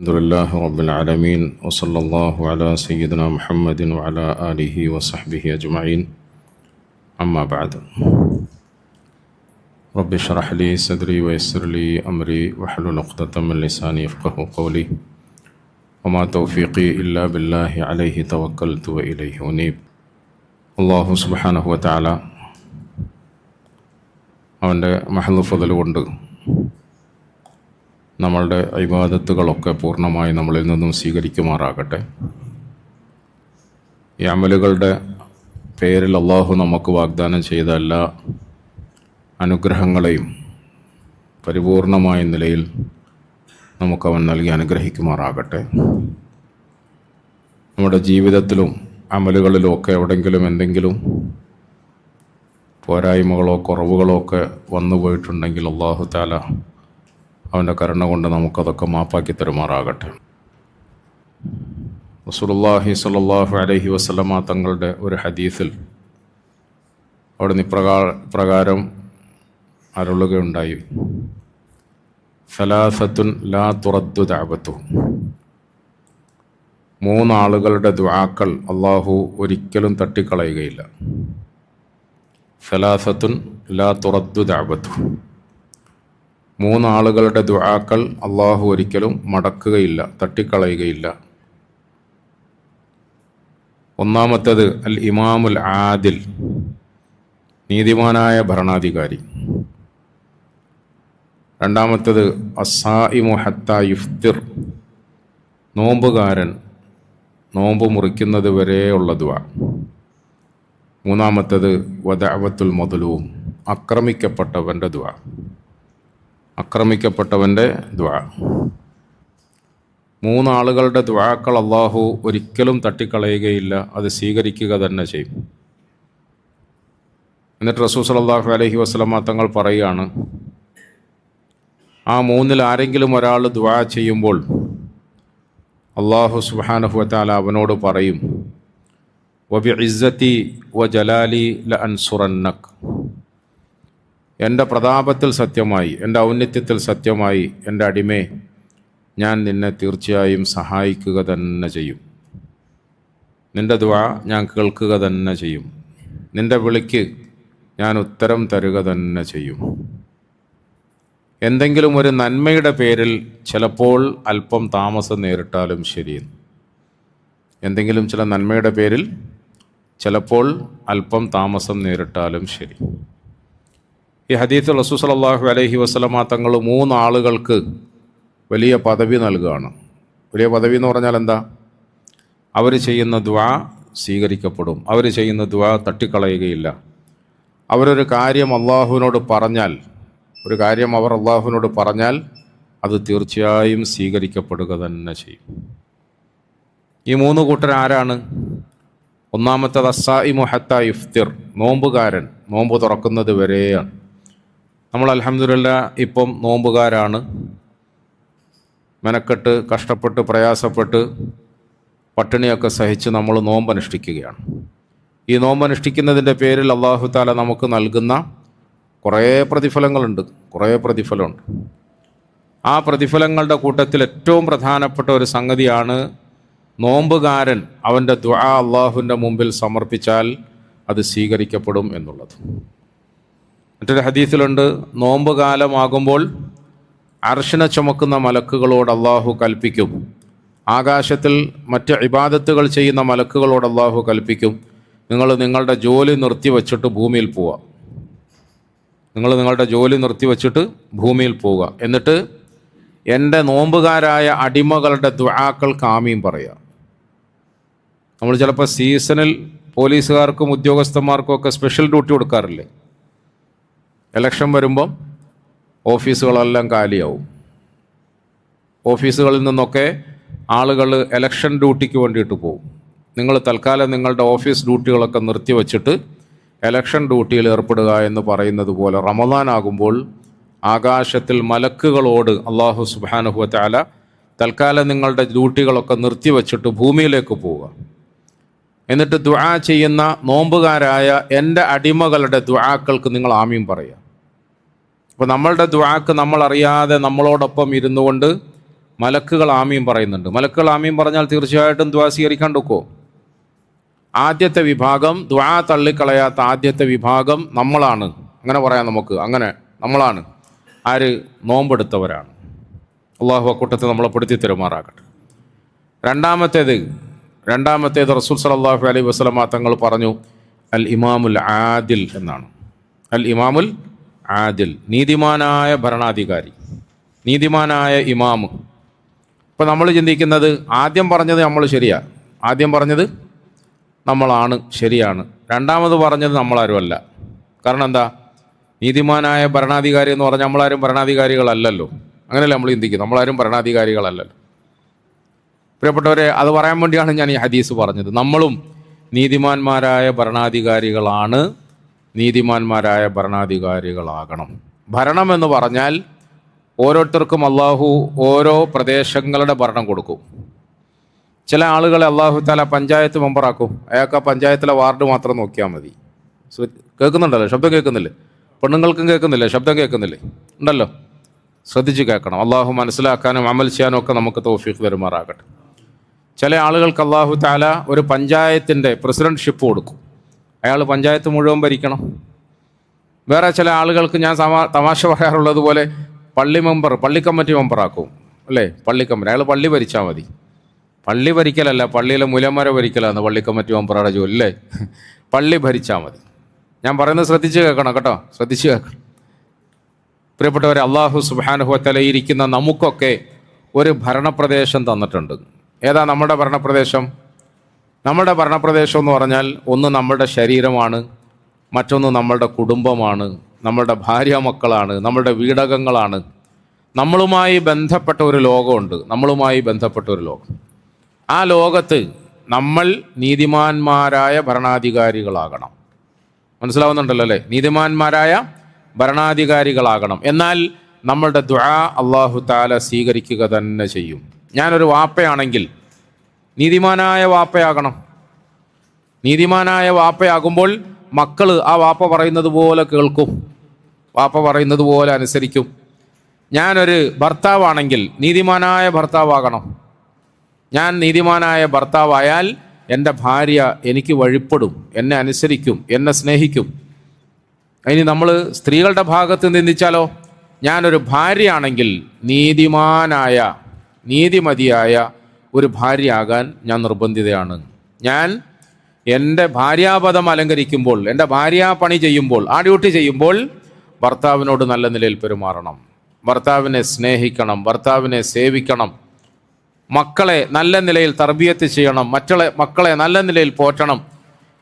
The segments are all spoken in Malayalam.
الحمد لله رب العالمين وصلى الله على سيدنا محمد وعلى آله وصحبه أجمعين أما بعد رب اشرح لي صدري ويسر لي أمري واحلل عقدة من لساني يفقه قولي وما توفيقي إلا بالله عليه توكلت وإليه أنيب الله سبحانه وتعالى അവൻ്റെ മഹൽ ഫതൽ കൊണ്ട് നമ്മളുടെ അഭിവാദത്തുകളൊക്കെ പൂർണമായി നമ്മളിൽ നിന്നും സ്വീകരിക്കുമാറാകട്ടെ. ഈ അമലുകളുടെ പേരിൽ അള്ളാഹു നമുക്ക് വാഗ്ദാനം ചെയ്ത എല്ലാ അനുഗ്രഹങ്ങളെയും പരിപൂർണമായ നിലയിൽ നമുക്കവൻ നൽകി അനുഗ്രഹിക്കുമാറാകട്ടെ. നമ്മുടെ ജീവിതത്തിലും അമലുകളിലും ഒക്കെ എവിടെങ്കിലും എന്തെങ്കിലും പോരായ്മകളോ കുറവുകളോ ഒക്കെ വന്നു പോയിട്ടുണ്ടെങ്കിൽ അള്ളാഹു താല അവന്റെ കരുണ കൊണ്ട് നമുക്കതൊക്കെ മാപ്പാക്കി തരുമാറാകട്ടെ. റസൂലുള്ളാഹി സ്വല്ലല്ലാഹു അലൈഹി വസല്ലമ തങ്ങളുടെ ഒരു ഹദീസിൽ അവിടെ നിപ്രകാ പ്രകാരം അരുളുകയുണ്ടായി. സലാസത്തുൻ ലാ തുറദ്ദു ദഅബത്തു മൂന്നാളുകളുടെ ദുആക്കൾ അള്ളാഹു ഒരിക്കലും തട്ടിക്കളയുകയില്ല. സലാസത്തുൻ ലാ തുറദ്ദു ദഅബത്തു മൂന്നാളുകളുടെ ദുആക്കൾ അള്ളാഹു ഒരിക്കലും മടക്കുകയില്ല തട്ടിക്കളയുകയില്ല. ഒന്നാമത്തേത് അൽ ഇമാമുൽ ആദിൽ നീതിമാനായ ഭരണാധികാരി. രണ്ടാമത്തേത് അസായിമു ഹത്ത യുഫ്തിർ നോമ്പുകാരൻ നോമ്പ് മുറിക്കുന്നത് വരെയുള്ള ദുആ. മൂന്നാമത്തേത് വദഅവത്തുൽ മദലൂം ആക്രമിക്കപ്പെട്ടവന്റെ ദുആ. ആക്രമിക്കപ്പെട്ടവന്റെ ദ്വാ മൂന്നാളുകളുടെ ദ്വാക്കൾ അള്ളാഹു ഒരിക്കലും തട്ടിക്കളയുകയില്ല അത് സ്വീകരിക്കുക തന്നെ ചെയ്യും. എന്നിട്ട് റസൂ സലാഹു അലഹി വസ്ലമ തങ്ങൾ പറയുകയാണ് ആ മൂന്നിൽ ആരെങ്കിലും ഒരാൾ ദ്വാ ചെയ്യുമ്പോൾ അള്ളാഹു സുബാനഹുവത്താല അവനോട് പറയും വബി ഇസ്സത്തി വ ജലാലി ല അൻസുറന്നക് എന്റെ പ്രതാപത്തിൽ സത്യമായി എന്റെ ഔന്നത്യത്തിൽ സത്യമായി എന്റെ അടിമേ ഞാൻ നിന്നെ തീർച്ചയായും സഹായിക്കുക തന്നെ ചെയ്യും. നിന്റെ ദ്വാ ഞാൻ കേൾക്കുക തന്നെ ചെയ്യും. നിന്റെ വിളിക്ക് ഞാൻ ഉത്തരം തരുക തന്നെ ചെയ്യും. എന്തെങ്കിലും ഒരു നന്മയുടെ പേരിൽ ചിലപ്പോൾ അല്പം താമസം നേരിട്ടാലും ശരിയെന്ന് എന്തെങ്കിലും ചില നന്മയുടെ പേരിൽ ചിലപ്പോൾ അല്പം താമസം നേരിട്ടാലും ശരി. ഈ ഹദീത്ത് റസൂ സലാഹു അലഹി വസ്ലമ തങ്ങൾ മൂന്നാളുകൾക്ക് വലിയ പദവി നൽകുകയാണ്. വലിയ പദവി എന്ന് പറഞ്ഞാൽ എന്താ? അവർ ചെയ്യുന്ന ദ്വാ സ്വീകരിക്കപ്പെടും. അവർ ചെയ്യുന്ന ദ്വാ തട്ടിക്കളയുകയില്ല. അവരൊരു കാര്യം അള്ളാഹുവിനോട് പറഞ്ഞാൽ ഒരു കാര്യം അവർ അള്ളാഹുവിനോട് പറഞ്ഞാൽ അത് തീർച്ചയായും സ്വീകരിക്കപ്പെടുക തന്നെ ചെയ്യും. ഈ മൂന്ന് കൂട്ടർ ആരാണ്? ഒന്നാമത്തത് അസായി മുഹത്ത ഇഫ്തിർ നോമ്പുകാരൻ. നോമ്പ് തുറക്കുന്നത് വരെയാണ്. നമ്മൾ അലഹമില്ല ഇപ്പം നോമ്പുകാരാണ്. മെനക്കെട്ട് കഷ്ടപ്പെട്ട് പ്രയാസപ്പെട്ട് പട്ടിണിയൊക്കെ സഹിച്ച് നമ്മൾ നോമ്പനുഷ്ഠിക്കുകയാണ്. ഈ നോമ്പനുഷ്ഠിക്കുന്നതിന്റെ പേരിൽ അള്ളാഹു താല നമുക്ക് നൽകുന്ന കുറേ പ്രതിഫലങ്ങളുണ്ട്. കുറേ പ്രതിഫലമുണ്ട്. ആ പ്രതിഫലങ്ങളുടെ കൂട്ടത്തിൽ ഏറ്റവും പ്രധാനപ്പെട്ട ഒരു സംഗതിയാണ് നോമ്പുകാരൻ അവന്റെ ദ്വാ അള്ളാഹുവിന്റെ മുമ്പിൽ സമർപ്പിച്ചാൽ അത് സ്വീകരിക്കപ്പെടും എന്നുള്ളത്. മറ്റൊരു ഹദീസിലുണ്ട് നോമ്പ് കാലമാകുമ്പോൾ അർശന ചുമക്കുന്ന മലക്കുകളോട് അള്ളാഹു കൽപ്പിക്കും. ആകാശത്തിൽ മറ്റ് ഇബാദത്തുകൾ ചെയ്യുന്ന മലക്കുകളോട് അള്ളാഹു കൽപ്പിക്കും. നിങ്ങൾ നിങ്ങളുടെ ജോലി നിർത്തി വച്ചിട്ട് ഭൂമിയിൽ പോവുക. നിങ്ങൾ നിങ്ങളുടെ ജോലി നിർത്തി വച്ചിട്ട് ഭൂമിയിൽ പോവുക. എന്നിട്ട് എന്റെ നോമ്പുകാരായ അടിമകളുടെ ദ്വാക്കൾക്ക് ആമീം പറയുക. നമ്മൾ ചിലപ്പോൾ സീസണിൽ പോലീസുകാർക്കും ഉദ്യോഗസ്ഥന്മാർക്കും ഒക്കെ സ്പെഷ്യൽ ഡ്യൂട്ടി കൊടുക്കാറില്ലേ? ഇലക്ഷൻ വരുമ്പം ഓഫീസുകളെല്ലാം കാലിയാവും. ഓഫീസുകളിൽ നിന്നൊക്കെ ആളുകൾ ഇലക്ഷൻ ഡ്യൂട്ടിക്ക് വേണ്ടിയിട്ട് പോകും നിങ്ങൾ തൽക്കാലം നിങ്ങളുടെ ഓഫീസ് ഡ്യൂട്ടികളൊക്കെ നിർത്തിവെച്ചിട്ട് ഇലക്ഷൻ ഡ്യൂട്ടിയിൽ ഏർപ്പെടുക എന്ന് പറയുന്നത് പോലെ റമദാൻ ആകുമ്പോൾ ആകാശത്തിൽ മലക്കുകളോട് അള്ളാഹു സുബാനുഹുവല തൽക്കാലം നിങ്ങളുടെ ഡ്യൂട്ടികളൊക്കെ നിർത്തിവെച്ചിട്ട് ഭൂമിയിലേക്ക് പോവുക. എന്നിട്ട് ദ്വാ ചെയ്യുന്ന നോമ്പുകാരായ എന്റെ അടിമകളുടെ ദ്വാക്കൾക്ക് നിങ്ങൾ ആമീം പറയുക. അപ്പോൾ നമ്മളുടെ ദ്വാക്ക് നമ്മൾ അറിയാതെ നമ്മളോടൊപ്പം ഇരുന്നു കൊണ്ട് മലക്കുകൾ ആമീൻ പറയുന്നുണ്ട്. മലക്കുകൾ ആമീൻ പറഞ്ഞാൽ തീർച്ചയായിട്ടും ദ്വാ സ്വീകരിക്കാൻ ഒക്കുമോ ആദ്യത്തെ വിഭാഗം ദ്വാ തള്ളിക്കളയാത്ത ആദ്യത്തെ വിഭാഗം നമ്മളാണ്. അങ്ങനെ പറയാം നമുക്ക്. അങ്ങനെ നമ്മളാണ്. ആര്? നോമ്പെടുത്തവരാണ്. അള്ളാഹു അക്കൂട്ടത്തെ നമ്മളെ പെടുത്തി തരുമാറാകട്ടെ. രണ്ടാമത്തേത് രണ്ടാമത്തേത് റസൂൽ സലാഹു അലൈഹി വസ്ലമാ തങ്ങൾ പറഞ്ഞു അൽ ഇമാമുൽ ആദിൽ എന്നാണ്. അൽ ഇമാമുൽ ആദിൽ നീതിമാനായ ഭരണാധികാരി നീതിമാനായ ഇമാമ് ഇപ്പം നമ്മൾ ചിന്തിക്കുന്നത് ആദ്യം പറഞ്ഞത് നമ്മൾ ശരിയാ. ആദ്യം പറഞ്ഞത് നമ്മളാണ് ശരിയാണ്. രണ്ടാമത് പറഞ്ഞത് നമ്മളാരുമല്ല. കാരണം എന്താ? നീതിമാനായ ഭരണാധികാരി എന്ന് പറഞ്ഞാൽ നമ്മളാരും ഭരണാധികാരികളല്ലല്ലോ. അങ്ങനെയല്ല നമ്മൾ ചിന്തിക്കും നമ്മളാരും ഭരണാധികാരികളല്ലല്ലോ. പ്രിയപ്പെട്ടവരെ അത് പറയാൻ വേണ്ടിയാണ് ഞാൻ ഈ ഹദീസ് പറഞ്ഞത്. നമ്മളും നീതിമാന്മാരായ ഭരണാധികാരികളാണ് നീതിമാന്മാരായ ഭരണാധികാരികളാകണം. ഭരണം എന്ന് പറഞ്ഞാൽ ഓരോരുത്തർക്കും അള്ളാഹു ഓരോ പ്രദേശങ്ങളുടെ ഭരണം കൊടുക്കും. ചില ആളുകളെ അള്ളാഹു താല പഞ്ചായത്ത് മെമ്പറാക്കും. അയാൾക്ക് ആ പഞ്ചായത്തിലെ വാർഡ് മാത്രം നോക്കിയാൽ മതി. കേൾക്കുന്നുണ്ടല്ലോ? ശബ്ദം കേൾക്കുന്നില്ലേ? പെണ്ണുങ്ങൾക്കും കേൾക്കുന്നില്ലേ? ശബ്ദം കേൾക്കുന്നില്ലേ? ഉണ്ടല്ലോ? ശ്രദ്ധിച്ച് കേൾക്കണം. അള്ളാഹു മനസ്സിലാക്കാനും അമൽ ചെയ്യാനും ഒക്കെ നമുക്ക് തോഫീഖ് വരുമാറാകട്ടെ ചില ആളുകൾക്ക് അള്ളാഹു താല ഒരു പഞ്ചായത്തിന്റെ പ്രസിഡൻഷിപ്പ് കൊടുക്കും. അയാൾ പഞ്ചായത്ത് മുഴുവൻ ഭരിക്കണം. വേറെ ചില ആളുകൾക്ക് ഞാൻ തമാശ പറയാറുള്ളത് പോലെ പള്ളി മെമ്പർ പള്ളി കമ്മിറ്റി മെമ്പറാക്കും അല്ലേ? പള്ളി കമ്മിറ്റി അയാൾ പള്ളി ഭരിച്ചാൽ മതി. പള്ളി ഭരിക്കലല്ല പള്ളിയിലെ മുലമര ഭരിക്കലാണ് പള്ളി കമ്മിറ്റി മെമ്പറുടെ ജോലി അല്ലേ? പള്ളി ഭരിച്ചാൽ മതി. ഞാൻ പറയുന്നത് ശ്രദ്ധിച്ച് കേൾക്കണം കേട്ടോ ശ്രദ്ധിച്ച് കേൾക്കണം. പ്രിയപ്പെട്ടവരെ അള്ളാഹു സുബാനുഹത്തല ഇരിക്കുന്ന നമുക്കൊക്കെ ഒരു ഭരണപ്രദേശം തന്നിട്ടുണ്ട്. ഏതാ നമ്മുടെ ഭരണപ്രദേശം? നമ്മുടെ ഭരണപ്രദേശം എന്ന് പറഞ്ഞാൽ ഒന്ന് നമ്മുടെ ശരീരമാണ് മറ്റൊന്ന് നമ്മളുടെ കുടുംബമാണ് നമ്മളുടെ ഭാര്യ മക്കളാണ് നമ്മളുടെ വീടകങ്ങളാണ്. നമ്മളുമായി ബന്ധപ്പെട്ട ഒരു ലോകമുണ്ട് നമ്മളുമായി ബന്ധപ്പെട്ട ഒരു ലോകം. ആ ലോകത്ത് നമ്മൾ നീതിമാന്മാരായ ഭരണാധികാരികളാകണം. മനസ്സിലാവുന്നുണ്ടല്ലോ അല്ലേ? നീതിമാന്മാരായ ഭരണാധികാരികളാകണം. എന്നാൽ നമ്മളുടെ ദ്വാ അള്ളാഹു താല സ്വീകരിക്കുക തന്നെ ചെയ്യും. ഞാനൊരു വാപ്പയാണെങ്കിൽ നീതിമാനായ വാപ്പയാകണം. നീതിമാനായ വാപ്പയാകുമ്പോൾ മക്കൾ ആ വാപ്പ പറയുന്നത് പോലെ കേൾക്കും. വാപ്പ പറയുന്നത് പോലെ അനുസരിക്കും. ഞാനൊരു ഭർത്താവാണെങ്കിൽ നീതിമാനായ ഭർത്താവാകണം. ഞാൻ നീതിമാനായ ഭർത്താവായാൽ എന്റെ ഭാര്യ എനിക്ക് വഴിപ്പെടും എന്നെ അനുസരിക്കും എന്നെ സ്നേഹിക്കും. ഇനി നമ്മൾ സ്ത്രീകളുടെ ഭാഗത്ത് നിന്ദിച്ചാലോ? ഞാനൊരു ഭാര്യയാണെങ്കിൽ നീതിമാനായ നീതിമതിയായ ഒരു ഭാര്യയാകാൻ ഞാൻ നിർബന്ധിതയാണ്. ഞാൻ എന്റെ ഭാര്യാപദം അലങ്കരിക്കുമ്പോൾ എന്റെ ഭാര്യാപണി ചെയ്യുമ്പോൾ ആ ഡ്യൂട്ടി ചെയ്യുമ്പോൾ ഭർത്താവിനോട് നല്ല നിലയിൽ പെരുമാറണം. ഭർത്താവിനെ സ്നേഹിക്കണം ഭർത്താവിനെ സേവിക്കണം. മക്കളെ നല്ല നിലയിൽ തർബിയത്ത് ചെയ്യണം മറ്റുള്ള മക്കളെ നല്ല നിലയിൽ പോറ്റണം.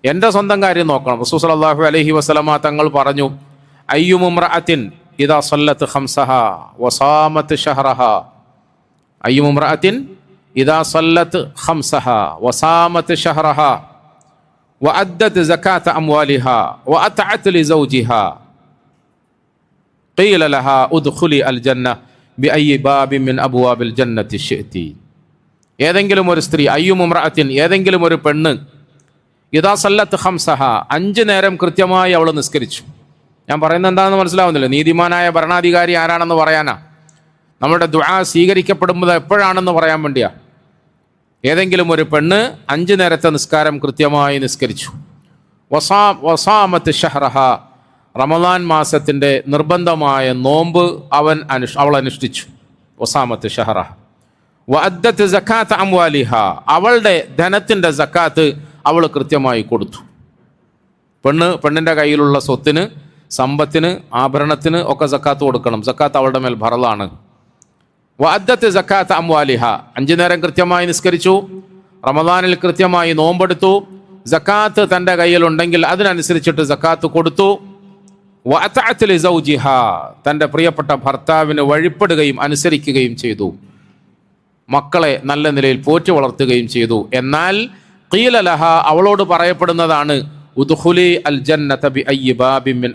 എന്റെ സ്വന്തം കാര്യം നോക്കണം. റസൂസ് അള്ളാഹു അലഹി വസ്ലമ തങ്ങൾ പറഞ്ഞു അയ്യുമുമ്രഅത്തിൻ ഇതാ സല്ലത്ത് ഹംസഹ വസാമത്ത് ഷഹറഹ. അയ്യുമുമ്രഅത്തിൻ ഇദാ സല്ലത്ത് ഖംസഹ വസാമത്ത് ഷഹറഹ وأدت زكاة أموالها وأطعت لزوجها قيل لها ادخلي الجنة بأي باب من أبواب الجنة شئت ഏതെങ്കിലും ഒരു സ്ത്രീ അയ്യുമുമ്രഅത്തിൻ ഏതെങ്കിലും ഒരു പെണ്ണ് ഇതാ സല്ലത്ത് ഹംസഹ അഞ്ച് നേരം കൃത്യമായി അവൾ നിസ്കരിച്ചു ഞാൻ പറയുന്നത് എന്താണെന്ന് മനസ്സിലാവുന്നില്ല നീതിമാനായ ഭരണാധികാരി ആരാണെന്ന് പറയാനാ നമ്മുടെ ദുആ സ്വീകരിക്കപ്പെടുന്നത് എപ്പോഴാണെന്ന് പറയാൻ വേണ്ടിയാ ഏതെങ്കിലും ഒരു പെണ്ണ് അഞ്ച് നേരത്തെ നിസ്കാരം കൃത്യമായി നിസ്കരിച്ചു. വസാ വസാമത്ത് ഷഹ്റഹ റമദാൻ മാസത്തിന്റെ നിർബന്ധമായ നോമ്പ് അവൻ അനുഷ് അവൾ അനുഷ്ഠിച്ചു. വസാമത്ത് ഷഹ്റഹ. വഅദ്ദത്ത് സക്കാത്ത് അംവാലിഹ അവളുടെ ധനത്തിന്റെ സക്കാത്ത് അവൾ കൃത്യമായി കൊടുത്തു. പെണ്ണ് പെണ്ണിന്റെ കയ്യിലുള്ള സ്വത്തിന് സമ്പത്തിന് ആഭരണത്തിന് ഒക്കെ സക്കാത്ത് കൊടുക്കണം. സക്കാത്ത് അവളുടെ മേൽ ഭറലാണ്. അംവാലിഹ. അഞ്ചു നേരം കൃത്യമായി നിസ്കരിച്ചു. റമദാനിൽ കൃത്യമായി നോമ്പെടുത്തു. ജക്കാത്ത് തന്റെ കയ്യിലുണ്ടെങ്കിൽ അതിനനുസരിച്ചിട്ട് ജക്കാത്ത് കൊടുത്തു. ലിസൗജിഹ തന്റെ പ്രിയപ്പെട്ട ഭർത്താവിന് വഴിപ്പെടുകയും അനുസരിക്കുകയും ചെയ്തു. മക്കളെ നല്ല നിലയിൽ പോറ്റി വളർത്തുകയും ചെയ്തു. എന്നാൽ കീലലഹ അവളോട് പറയപ്പെടുന്നതാണ് ഉദ്ഖുലി അൽ ജന്നത ബി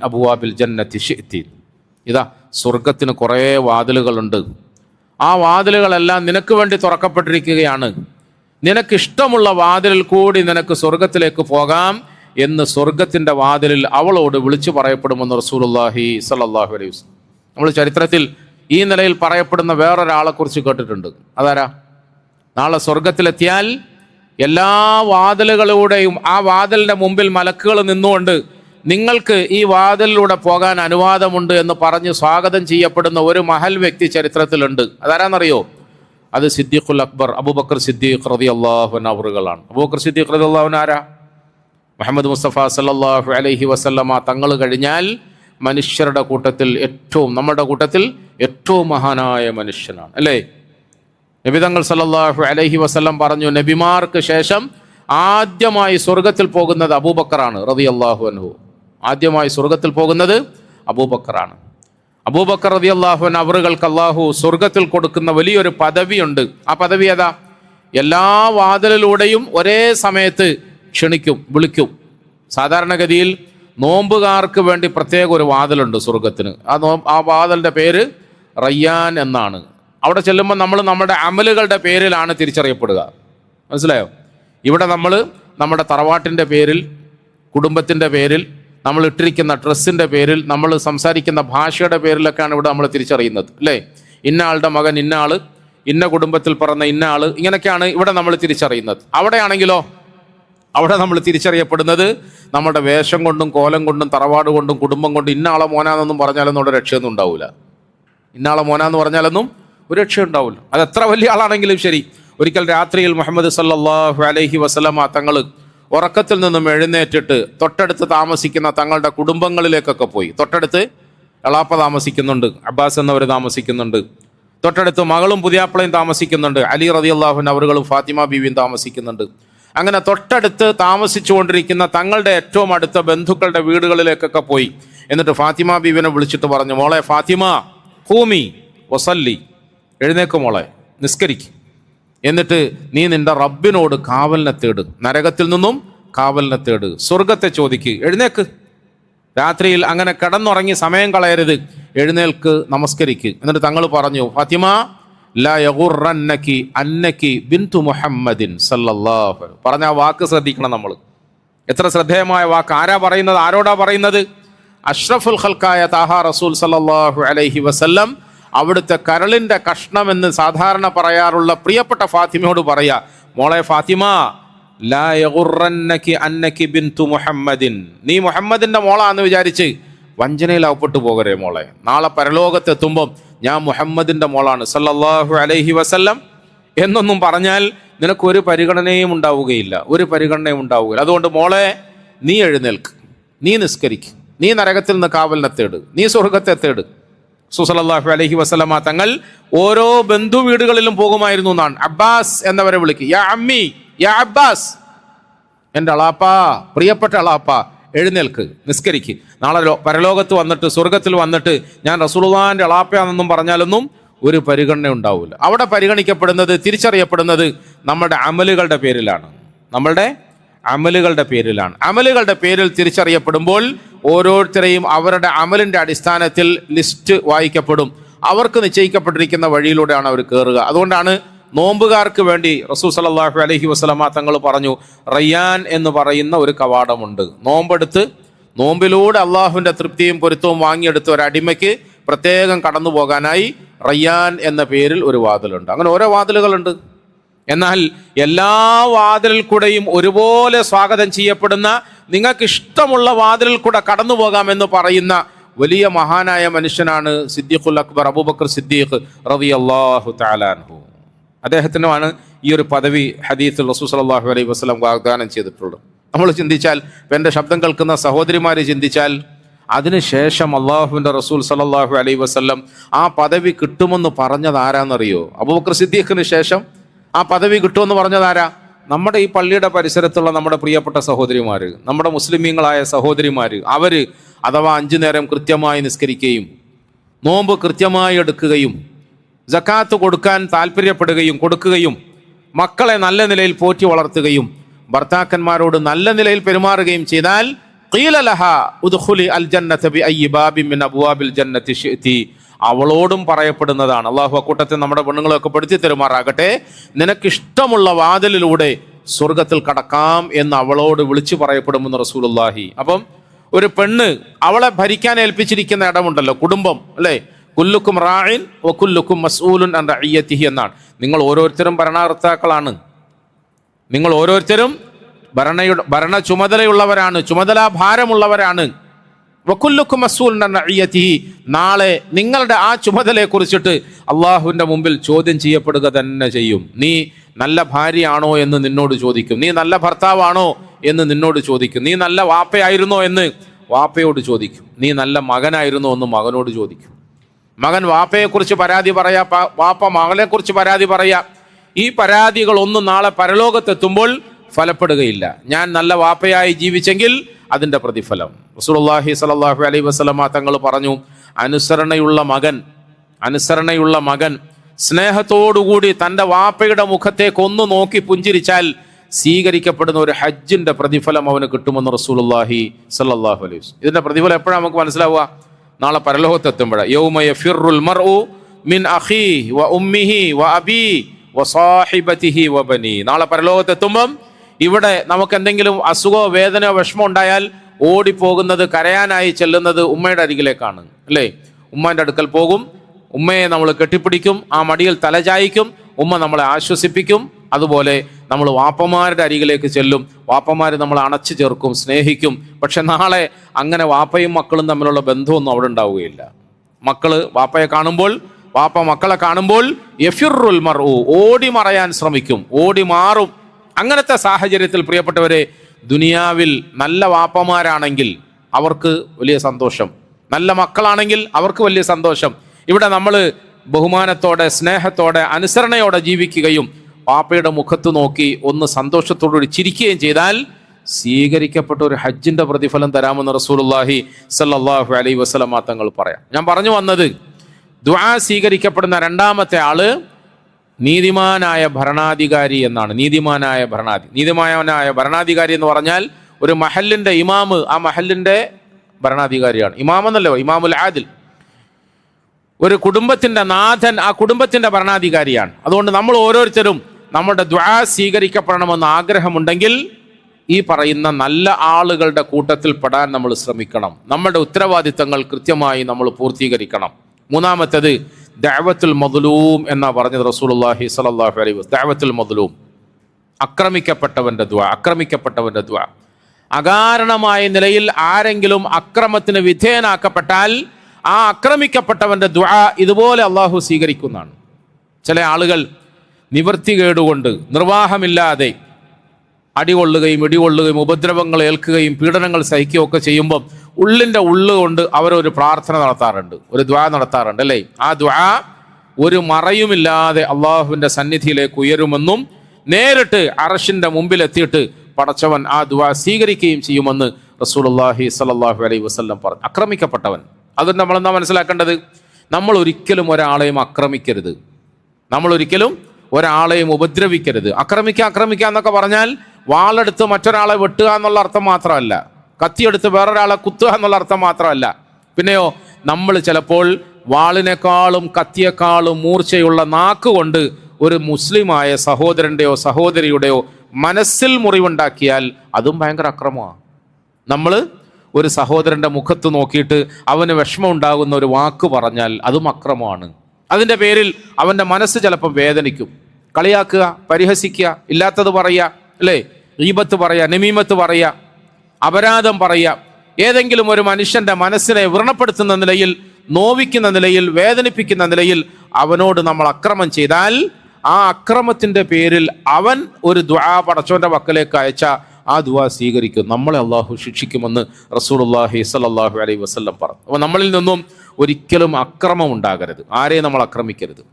അബുവാബിൽ ജന്നത്തി ഇതാ സ്വർഗത്തിന് കുറേ വാതിലുകളുണ്ട്. ആ വാതിലുകളെല്ലാം നിനക്ക് വേണ്ടി തുറക്കപ്പെട്ടിരിക്കുകയാണ്. നിനക്കിഷ്ടമുള്ള വാതിലിൽ കൂടി നിനക്ക് സ്വർഗത്തിലേക്ക് പോകാം എന്ന് സ്വർഗത്തിന്റെ വാതിലിൽ അവളോട് വിളിച്ചു പറയപ്പെടുമെന്ന് റസൂലുള്ളാഹി സ്വല്ലല്ലാഹു അലൈഹി വസല്ലം. നമ്മൾ ചരിത്രത്തിൽ ഈ നിലയിൽ പറയപ്പെടുന്ന വേറൊരാളെ കുറിച്ച് കേട്ടിട്ടുണ്ട്. അതാരാ? നാളെ സ്വർഗത്തിലെത്തിയാൽ എല്ലാ വാതിലുകളിലൂടെയും ആ വാതിലിന്റെ മുമ്പിൽ മലക്കുകൾ നിന്നുകൊണ്ട് നിങ്ങൾക്ക് ഈ വാതിലിലൂടെ പോകാൻ അനുവാദമുണ്ട് എന്ന് പറഞ്ഞ് സ്വാഗതം ചെയ്യപ്പെടുന്ന ഒരു മഹൽ വ്യക്തി ചരിത്രത്തിലുണ്ട്. അതാരാന്നറിയോ? അത് സിദ്ദീഖുൽ അക്ബർ അബൂബക്കർ സിദ്ദീഖ് റതി അള്ളാഹുൻ അവറുകളാണ്. അബൂബക്കർ സിദ്ദീഖ് റതി അള്ളാഹുൻ ആരാ? മുഹമ്മദ് മുസ്തഫ സല്ലല്ലാഹു അലഹി വസല്ലമ. തങ്ങൾ കഴിഞ്ഞാൽ മനുഷ്യരുടെ കൂട്ടത്തിൽ ഏറ്റവും നമ്മുടെ കൂട്ടത്തിൽ ഏറ്റവും മഹാനായ മനുഷ്യനാണ്. അല്ലേ? നബിതങ്ങൾ സല്ലല്ലാഹു അലഹി വസല്ലം പറഞ്ഞു നബിമാർക്ക് ശേഷം ആദ്യമായി സ്വർഗത്തിൽ പോകുന്നത് അബൂബക്കറാണ് റതി അള്ളാഹു അൻഹു. ആദ്യമായി സ്വർഗത്തിൽ പോകുന്നത് അബൂബക്കറാണ്. അബൂബക്കർ റതി അള്ളാഹുൻ അവറുകൾക്ക് അള്ളാഹു സ്വർഗത്തിൽ കൊടുക്കുന്ന വലിയൊരു പദവിയുണ്ട്. ആ പദവി ഏതാ? എല്ലാ വാതിലിലൂടെയും ഒരേ സമയത്ത് ക്ഷണിക്കും വിളിക്കും. സാധാരണഗതിയിൽ നോമ്പുകാർക്ക് വേണ്ടി പ്രത്യേക ഒരു വാതിലുണ്ട് സ്വർഗത്തിന്. ആ നോ ആ വാതിലിന്റെ പേര് റയ്യാൻ എന്നാണ്. അവിടെ ചെല്ലുമ്പോൾ നമ്മൾ നമ്മുടെ അമലുകളുടെ പേരിലാണ് തിരിച്ചറിയപ്പെടുക. മനസ്സിലായോ? ഇവിടെ നമ്മൾ നമ്മുടെ തറവാട്ടിന്റെ പേരിൽ കുടുംബത്തിന്റെ പേരിൽ നമ്മൾ ഇട്ടിരിക്കുന്ന ഡ്രസ്സിന്റെ പേരിൽ നമ്മൾ സംസാരിക്കുന്ന ഭാഷയുടെ പേരിലൊക്കെയാണ് ഇവിടെ നമ്മൾ തിരിച്ചറിയുന്നത് അല്ലേ? ഇന്ന ആളുടെ മകൻ ഇന്ന ആൾ ഇന്ന കുടുംബത്തിൽ പറഞ്ഞ ഇന്ന ആൾ ഇങ്ങനെയൊക്കെയാണ് ഇവിടെ നമ്മൾ തിരിച്ചറിയുന്നത്. അവിടെയാണെങ്കിലോ? അവിടെ നമ്മൾ തിരിച്ചറിയപ്പെടുന്നത് നമ്മുടെ വേഷം കൊണ്ടും കോലം കൊണ്ടും തറവാട് കൊണ്ടും കുടുംബം കൊണ്ടും ഇന്ന ആളെ മോനാന്നൊന്നും പറഞ്ഞാലൊന്നും അവിടെ രക്ഷയൊന്നും ഉണ്ടാവില്ല ഇന്നാളെ മോനാന്ന് പറഞ്ഞാലൊന്നും ഒരു രക്ഷ ഉണ്ടാവില്ല അത് എത്ര വലിയ ആളാണെങ്കിലും ശരി. ഒരിക്കൽ രാത്രിയിൽ മുഹമ്മദ് സല്ലാഹു അലഹി വസല്ലമ തങ്ങൾ ഉറക്കത്തിൽ നിന്നും എഴുന്നേറ്റിട്ട് തൊട്ടടുത്ത് താമസിക്കുന്ന തങ്ങളുടെ കുടുംബങ്ങളിലേക്കൊക്കെ പോയി. തൊട്ടടുത്ത് എളാപ്പ താമസിക്കുന്നുണ്ട് അബ്ബാസ് എന്നവർ താമസിക്കുന്നുണ്ട്. തൊട്ടടുത്ത് മകളും പുതിയാപ്പിളയും താമസിക്കുന്നുണ്ട് അലി റതി അള്ളാഹുൻ അവറുകളും ഫാത്തിമ ബീവിയും താമസിക്കുന്നുണ്ട്. അങ്ങനെ തൊട്ടടുത്ത് താമസിച്ചുകൊണ്ടിരിക്കുന്ന തങ്ങളുടെ ഏറ്റവും അടുത്ത ബന്ധുക്കളുടെ വീടുകളിലേക്കൊക്കെ പോയി. എന്നിട്ട് ഫാത്തിമ ബീവിനെ വിളിച്ചിട്ട് പറഞ്ഞു മോളെ ഫാത്തിമ ഹൂമി വസല്ലി എഴുന്നേക്ക് മോളെ നിസ്കരിക്ക്. എന്നിട്ട് നീ നിന്റെ റബ്ബിനോട് കാവലിനെ തേട്. നരകത്തിൽ നിന്നും കാവലിനെ തേട്. സ്വർഗത്തെ ചോദിക്ക്. എഴുന്നേക്ക്. രാത്രിയിൽ അങ്ങനെ കിടന്നുറങ്ങി സമയം കളയരുത്. എഴുന്നേൽക്ക് നമസ്കരിക്ക്. എന്നിട്ട് തങ്ങൾ പറഞ്ഞു ഫാത്തിമ ലാ യഗുറന്നക്കി അന്നക്കി ബിന്തു മുഹമ്മദിൻ സല്ലല്ലാഹു പറഞ്ഞ ആ വാക്ക് ശ്രദ്ധിക്കണം നമ്മൾ. എത്ര ശ്രദ്ധേയമായ വാക്ക്. ആരാ പറയുന്നത്? ആരോടാ പറയുന്നത്? അഷ്റഫുൽ ഖൽക്കായ താഹ റസൂൽ സല്ലല്ലാഹു അലൈഹി വസല്ലം അവിടുത്തെ കരളിന്റെ കഷ്ണമെന്ന് സാധാരണ പറയാറുള്ള പ്രിയപ്പെട്ട ഫാത്തിമയോട് പറയാ മോളെ ഫാത്തിമ ലാ ബിന്തു മുഹമ്മദിൻ. നീ മുഹമ്മദിന്റെ മോളാന്ന് വിചാരിച്ച് വഞ്ചനയിൽ അവപ്പെട്ടു പോകരേ മോളെ. നാളെ പരലോകത്തെത്തുമ്പം ഞാൻ മുഹമ്മദിന്റെ മോളാണ്. സല്ലല്ലാഹു അലൈഹി വസല്ലം. എന്നൊന്നും പറഞ്ഞാൽ നിനക്ക് ഒരു പരിഗണനയും ഉണ്ടാവുകയില്ല. ഒരു പരിഗണനയും ഉണ്ടാവുകയില്ല. അതുകൊണ്ട് മോളെ നീ എഴുന്നേൽക്ക്. നീ നിസ്കരിക്ക്. നീ നരകത്തിൽ നിന്ന് കാവലിനെ തേട്. നീ സ്വർഗത്തെ തേട്. സുസലല്ലാഹു അലഹി വസ്ലമ തങ്ങൾ ഓരോ ബന്ധു വീടുകളിലും പോകുമായിരുന്നു എന്നാണ്. അബ്ബാസ് എന്നവരെ വിളിക്കുക യാ അമ്മി യാ അബ്ബാസ്. എന്റെ അളാപ്പാ പ്രിയപ്പെട്ട അളാപ്പ എഴുന്നേൽക്ക് നിസ്കരിക്ക്. നാളെ പരലോകത്ത് വന്നിട്ട് സ്വർഗത്തിൽ വന്നിട്ട് ഞാൻ റസൂലുള്ളാന്റെ അളാപ്പയാണെന്നും പറഞ്ഞാലൊന്നും ഒരു പരിഗണന ഉണ്ടാവില്ല അവിടെ പരിഗണിക്കപ്പെടുന്നത് തിരിച്ചറിയപ്പെടുന്നത് നമ്മുടെ അമലുകളുടെ പേരിലാണ്. നമ്മളുടെ അമലുകളുടെ പേരിലാണ്. അമലുകളുടെ പേരിൽ തിരിച്ചറിയപ്പെടുമ്പോൾ ഓരോരുത്തരെയും അവരുടെ അമലിന്റെ അടിസ്ഥാനത്തിൽ ലിസ്റ്റ് വായിക്കപ്പെടും. അവർക്ക് നിശ്ചയിക്കപ്പെട്ടിരിക്കുന്ന വഴിയിലൂടെയാണ് അവർ കയറുക അതുകൊണ്ടാണ് നോമ്പുകാർക്ക് വേണ്ടി റസൂൽ സല്ലല്ലാഹു അലഹി വസ്ലമ തങ്ങൾ പറഞ്ഞു റയ്യാൻ എന്ന് പറയുന്ന ഒരു കവാടമുണ്ട്. നോമ്പെടുത്ത് നോമ്പിലൂടെ അള്ളാഹുവിന്റെ തൃപ്തിയും പൊരുത്തവും വാങ്ങിയെടുത്ത ഒരു അടിമയ്ക്ക് പ്രത്യേകം കടന്നു പോകാനായി റയ്യാൻ എന്ന പേരിൽ ഒരു വാതിലുണ്ട്. അങ്ങനെ ഓരോ വാതിലുകളുണ്ട്. എന്നാൽ എല്ലാ വാതിലിൽ കൂടെയും ഒരുപോലെ സ്വാഗതം ചെയ്യപ്പെടുന്ന നിങ്ങൾക്ക് ഇഷ്ടമുള്ള വാതിലിൽ കൂടെ കടന്നു പോകാമെന്ന് പറയുന്ന വലിയ മഹാനായ മനുഷ്യനാണ് സിദ്ദീഖുൽ അക്ബർ അബൂബക്കർ സിദ്ദീഖ് റബി അള്ളാഹു താലാൻഹു അദ്ദേഹത്തിനുമാണ് ഈ ഒരു പദവി ഹദീസ് റസൂ സല്ലല്ലാഹു അലൈഹി വസ്ലം വാഗ്ദാനം ചെയ്തിട്ടുള്ളത്. നമ്മൾ ചിന്തിച്ചാൽ എന്റെ ശബ്ദം കേൾക്കുന്ന സഹോദരിമാർ ചിന്തിച്ചാൽ അതിനുശേഷം അള്ളാഹുവിന്റെ റസൂൽ സല്ലല്ലാഹു അലൈഹി വസല്ലം ആ പദവി കിട്ടുമെന്ന് പറഞ്ഞത് ആരാന്നറിയോ? അബൂബക്കർ സിദ്ദീഖിന് ശേഷം ആ പദവി കിട്ടുമെന്ന് പറഞ്ഞതാരാ നമ്മുടെ ഈ പള്ളിയുടെ പരിസരത്തുള്ള നമ്മുടെ പ്രിയപ്പെട്ട സഹോദരിമാർ നമ്മുടെ മുസ്ലിമീങ്ങളായ സഹോദരിമാർ അവർ അഥവാ അഞ്ചു നേരം കൃത്യമായി നിസ്കരിക്കുകയും നോമ്പ് കൃത്യമായി എടുക്കുകയും ജക്കാത്ത് കൊടുക്കാൻ താല്പര്യപ്പെടുകയും കൊടുക്കുകയും മക്കളെ നല്ല നിലയിൽ പോറ്റി വളർത്തുകയും ഭർത്താക്കന്മാരോട് നല്ല നിലയിൽ പെരുമാറുകയും ചെയ്താൽ ഖീല ലഹ ഉദ്ഖുലി അൽ ജന്നത ബി അയ്യി ബാബിൻ മിൻ അബ്വാബിൽ ജന്നത്തി അവളോടും പറയപ്പെടുന്നതാണ്. അള്ളാഹു അക്കൂട്ടത്തെ നമ്മുടെ പെണ്ണുങ്ങളൊക്കെ പെടുത്തി തരുമാറാകട്ടെ. നിനക്കിഷ്ടമുള്ള വാതിലിലൂടെ സ്വർഗത്തിൽ കടക്കാം എന്ന് അവളോട് വിളിച്ചു പറയപ്പെടുമെന്ന് റസൂലുള്ളാഹി. അപ്പം ഒരു പെണ്ണ് അവളെ ഭരിക്കാൻ ഏൽപ്പിച്ചിരിക്കുന്ന ഇടമുണ്ടല്ലോ കുടുംബം അല്ലേ? കുല്ലുക്കും റായിൻ ഒക്കുല്ലുക്കും കുല്ലുക്കും മസൂലുൻ അൻ റഅയ്യത്തിഹി എന്നാണ്. നിങ്ങൾ ഓരോരുത്തരും ഭരണകർത്താക്കളാണ്. നിങ്ങൾ ഓരോരുത്തരും ഭരണയുടെ ഭരണ ചുമതലയുള്ളവരാണ് ചുമതലാ ഭാരമുള്ളവരാണ് നാളെ നിങ്ങളുടെ ആ ചുമതലയെ കുറിച്ചിട്ട് അള്ളാഹുവിന്റെ മുമ്പിൽ ചോദ്യം ചെയ്യപ്പെടുക തന്നെ ചെയ്യും. നീ നല്ല ഭാര്യയാണോ എന്ന് നിന്നോട് ചോദിക്കും. നീ നല്ല ഭർത്താവാണോ എന്ന് നിന്നോട് ചോദിക്കും. നീ നല്ല വാപ്പയായിരുന്നോ എന്ന് വാപ്പയോട് ചോദിക്കും. നീ നല്ല മകനായിരുന്നോ എന്ന് മകനോട് ചോദിക്കും. മകൻ വാപ്പയെക്കുറിച്ച് പരാതി പറയാ വാപ്പ മകളെക്കുറിച്ച് പരാതി പറയാ. ഈ പരാതികളൊന്നും നാളെ പരലോകത്തെത്തുമ്പോൾ ഫലപ്പെടുകയില്ല. ഞാൻ നല്ല വാപ്പയായി ജീവിച്ചെങ്കിൽ അതിന്റെ പ്രതിഫലം. റസൂലുള്ളാഹി സ്വല്ലല്ലാഹു അലൈഹി വസല്ലമ തങ്ങൾ പറഞ്ഞു അനുസരണയുള്ള മകൻ അനുസരണയുള്ള മകൻ സ്നേഹത്തോടുകൂടി തന്റെ വാപ്പയുടെ മുഖത്തേക്ക് ഒന്ന് നോക്കി പുഞ്ചിരിച്ചാൽ സ്വീകരിക്കപ്പെടുന്ന ഒരു ഹജ്ജിന്റെ പ്രതിഫലം അവന് കിട്ടുമെന്ന് റസൂലുള്ളാഹി സ്വല്ലല്ലാഹു അലൈഹി വസല്ലം. ഇതിന്റെ പ്രതിഫലം എപ്പോഴാണ് നമുക്ക് മനസ്സിലാവുക? നാളെ പരലോകത്തെത്തുമ്പോഴ. യൗമ യഫിറുൽ മർഉ മിൻ അഖീ വ ഉമ്മിഹി വ അബീ വ സാഹിബതിഹി വ ബനീ. നാളെ പരലോകത്തെത്തുമ്പം ഇവിടെ നമുക്ക് എന്തെങ്കിലും അസുഖമോ വേദനയോ വിഷമോ ഉണ്ടായാൽ ഓടിപ്പോകുന്നത് കരയാനായി ചെല്ലുന്നത് ഉമ്മയുടെ അരികിലേക്കാണ് അല്ലേ? ഉമ്മന്റെ അടുക്കൽ പോകും. ഉമ്മയെ നമ്മൾ കെട്ടിപ്പിടിക്കും ആ മടിയിൽ തലചായിക്കും ഉമ്മ നമ്മളെ ആശ്വസിപ്പിക്കും. അതുപോലെ നമ്മൾ വാപ്പമാരുടെ അരികിലേക്ക് ചെല്ലും. വാപ്പമാർ നമ്മൾ അണച്ചു ചേർക്കും സ്നേഹിക്കും. പക്ഷെ നാളെ അങ്ങനെ വാപ്പയും മക്കളും തമ്മിലുള്ള ബന്ധമൊന്നും അവിടെ ഉണ്ടാവുകയില്ല. മക്കൾ വാപ്പയെ കാണുമ്പോൾ വാപ്പ മക്കളെ കാണുമ്പോൾ യഫിറുൽ മറു ഓടി മറയാൻ ശ്രമിക്കും ഓടി മാറും അങ്ങനത്തെ സാഹചര്യത്തിൽ പ്രിയപ്പെട്ടവരെ ദുനിയാവിൽ നല്ല വാപ്പമാരാണെങ്കിൽ അവർക്ക് വലിയ സന്തോഷം. നല്ല മക്കളാണെങ്കിൽ അവർക്ക് വലിയ സന്തോഷം. ഇവിടെ നമ്മൾ ബഹുമാനത്തോടെ സ്നേഹത്തോടെ അനുസരണയോടെ ജീവിക്കുകയും പാപ്പയുടെ മുഖത്ത് നോക്കി ഒന്ന് സന്തോഷത്തോടുകൂടി ചിരിക്കുകയും ചെയ്താൽ സ്വീകരിക്കപ്പെട്ട ഒരു ഹജ്ജിന്റെ പ്രതിഫലം തരാമെന്ന് റസൂലുള്ളാഹി സല്ലാഹു അലൈ വസ്ലമാ തങ്ങൾ പറയാം. ഞാൻ പറഞ്ഞു വന്നത് ദ്വാ സ്വീകരിക്കപ്പെടുന്ന രണ്ടാമത്തെ ആൾ നീതിമാനായ ഭരണാധികാരി എന്നാണ്. നീതിമാനായ ഭരണാധി നീതിമാനായ ഭരണാധികാരി എന്ന് പറഞ്ഞാൽ ഒരു മഹലിന്റെ ഇമാമ് ആ മഹലിന്റെ ഭരണാധികാരിയാണ്. ഇമാം എന്നല്ലോ ഇമാമുൽ ആദിൽ. ഒരു കുടുംബത്തിന്റെ നാഥൻ ആ കുടുംബത്തിന്റെ ഭരണാധികാരിയാണ്. അതുകൊണ്ട് നമ്മൾ ഓരോരുത്തരും നമ്മുടെ ദ്വാ സ്വീകരിക്കപ്പെടണമെന്ന് ആഗ്രഹമുണ്ടെങ്കിൽ ഈ പറയുന്ന നല്ല ആളുകളുടെ കൂട്ടത്തിൽ പെടാൻ നമ്മൾ ശ്രമിക്കണം. നമ്മുടെ ഉത്തരവാദിത്തങ്ങൾ കൃത്യമായി നമ്മൾ പൂർത്തീകരിക്കണം. മൂന്നാമത്തേത് ദഅവത്തുൽ മദ്ലൂം എന്നാ പറഞ്ഞത് റസൂലുള്ളാഹി സ്വല്ലല്ലാഹു അലൈഹി വസല്ലം ദഅവത്തുൽ മദ്ലൂം. അക്രമിക്കപ്പെട്ടവന്റെ ദ്വാ അക്രമിക്കപ്പെട്ടവന്റെ ദ്വാ അകാരണമായ നിലയിൽ ആരെങ്കിലും അക്രമത്തിന് വിധേയനാക്കപ്പെട്ടാൽ ആ അക്രമിക്കപ്പെട്ടവന്റെ ദ്വാ ഇതുപോലെ അള്ളാഹു സ്വീകരിക്കുന്നതാണ്. ചില ആളുകൾ നിവൃത്തികേടുകൊണ്ട് നിർവാഹമില്ലാതെ അടികൊള്ളുകയും ഇടികൊള്ളുകയും ഉപദ്രവങ്ങൾ ഏൽക്കുകയും പീഡനങ്ങൾ സഹിക്കുകയും ഒക്കെ ചെയ്യുമ്പം ഉള്ളിന്റെ ഉള്ളുകൊണ്ട് അവരൊരു പ്രാർത്ഥന നടത്താറുണ്ട് ഒരു ദ്വാ നടത്താറുണ്ട് അല്ലേ? ആ ദ്വാ ഒരു മറയുമില്ലാതെ അള്ളാഹുവിന്റെ സന്നിധിയിലേക്ക് ഉയരുമെന്നും നേരിട്ട് അറഷിന്റെ മുമ്പിലെത്തിയിട്ട് പടച്ചവൻ ആ ദ്വാ സ്വീകരിക്കുകയും ചെയ്യുമെന്ന് റസൂലുള്ളാഹി സലാഹു അലൈഹി വസ്ലം പറഞ്ഞു. ആക്രമിക്കപ്പെട്ടവൻ അത് നമ്മളെന്താ മനസ്സിലാക്കേണ്ടത്? നമ്മൾ ഒരിക്കലും ഒരാളെയും ആക്രമിക്കരുത്. നമ്മൾ ഒരിക്കലും ഒരാളെയും ഉപദ്രവിക്കരുത്. ആക്രമിക്കുക ആക്രമിക്കുക എന്നൊക്കെ പറഞ്ഞാൽ വാളെടുത്ത് മറ്റൊരാളെ വെട്ടുക എന്നുള്ള അർത്ഥം മാത്രമല്ല. കത്തിയെടുത്ത് വേറൊരാളെ കുത്തുക എന്നുള്ള അർത്ഥം മാത്രമല്ല. പിന്നെയോ നമ്മൾ ചിലപ്പോൾ വാളിനേക്കാളും കത്തിയേക്കാളും മൂർച്ചയുള്ള നാക്ക് കൊണ്ട് ഒരു മുസ്ലിമായ സഹോദരന്റെയോ സഹോദരിയുടെയോ മനസ്സിൽ മുറിവുണ്ടാക്കിയാൽ അതും ഭയങ്കര അക്രമമാണ്. നമ്മൾ ഒരു സഹോദരന്റെ മുഖത്ത് നോക്കിയിട്ട് അവന് വിഷമം ഉണ്ടാകുന്ന ഒരു വാക്ക് പറഞ്ഞാൽ അതും അക്രമമാണ്. അതിന്റെ പേരിൽ അവന്റെ മനസ്സ് ചിലപ്പം വേദനിക്കും. കളിയാക്കുക പരിഹസിക്കുക ഇല്ലാത്തത് പറയുക അല്ലേ? ഈപത്ത് പറയുക നമീമത്ത് പറയുക അപരാധം പറയുക. ഏതെങ്കിലും ഒരു മനുഷ്യന്റെ മനസ്സിനെ വ്രണപ്പെടുത്തുന്ന നിലയിൽ നോവിക്കുന്ന നിലയിൽ വേദനിപ്പിക്കുന്ന നിലയിൽ അവനോട് നമ്മൾ അക്രമം ചെയ്താൽ ആ അക്രമത്തിന്റെ പേരിൽ അവൻ ഒരു ദ്വാ പടച്ചോന്റെ പക്കലേക്ക് അയച്ച ആ ദുവാ സ്വീകരിക്കും. നമ്മളെ അള്ളാഹു ശിക്ഷിക്കുമെന്ന് റസൂലുള്ളാഹി സലാഹു അലൈഹി വസല്ലം പറഞ്ഞു. അപ്പോൾ നമ്മളിൽ നിന്നും ഒരിക്കലും അക്രമം ഉണ്ടാകരുത്. ആരെയും നമ്മൾ അക്രമിക്കരുത്.